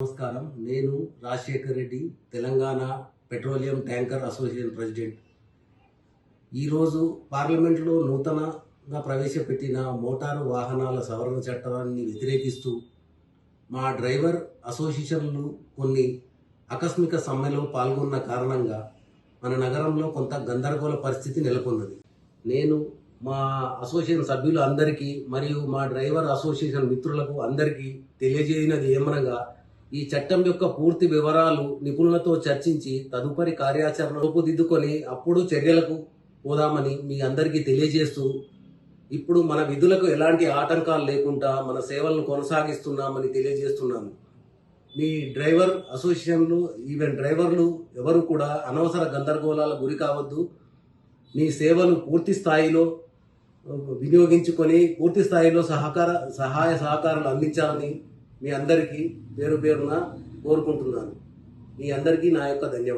నమస్కారం. నేను Rajasekhar Reddy Telangana petroleum tanker association president. ఈరోజు పార్లమెంట్లో నూతనంగా ప్రవేశపెట్టిన మోటారు వాహనాల సవరణ చట్టాన్ని వ్యతిరేకిస్తూ మా డ్రైవర్ అసోసియేషన్లు కొన్ని ఆకస్మిక సమ్మెలో పాల్గొన్న కారణంగా మన నగరంలో కొంత గందరగోళ పరిస్థితి నెలకొన్నది నేను మా అసోసియేషన్ సభ్యులు అందరికీ మరియు మా డ్రైవర్ అసోసియేషన్ మిత్రులకు అందరికీ తెలియజేయనది ఏమనగా ఈ చట్టం యొక్క పూర్తి వివరాలు నిపుణులతో చర్చించి తదుపరి కార్యాచరణ రూపుదిద్దుకొని అప్పుడు చర్యలకు పోదామని మీ అందరికీ తెలియజేస్తూ ఇప్పుడు మన విధులకు ఎలాంటి ఆటంకాలు లేకుండా మన సేవలను కొనసాగిస్తున్నామని తెలియజేస్తున్నాము మీ డ్రైవర్ అసోసియేషన్లు ఈవెన్ డ్రైవర్లు ఎవరు కూడా అనవసర గందరగోళాల గురి కావద్దు. మీ సేవలు పూర్తి స్థాయిలో వినియోగించుకొని పూర్తి స్థాయిలో సహకార సహాయ సహకారాలు అందించాలని మీ అందరికీ పేరు పేరున కోరుకుంటున్నాను. మీ అందరికీ నా యొక్క ధన్యవాదాలు.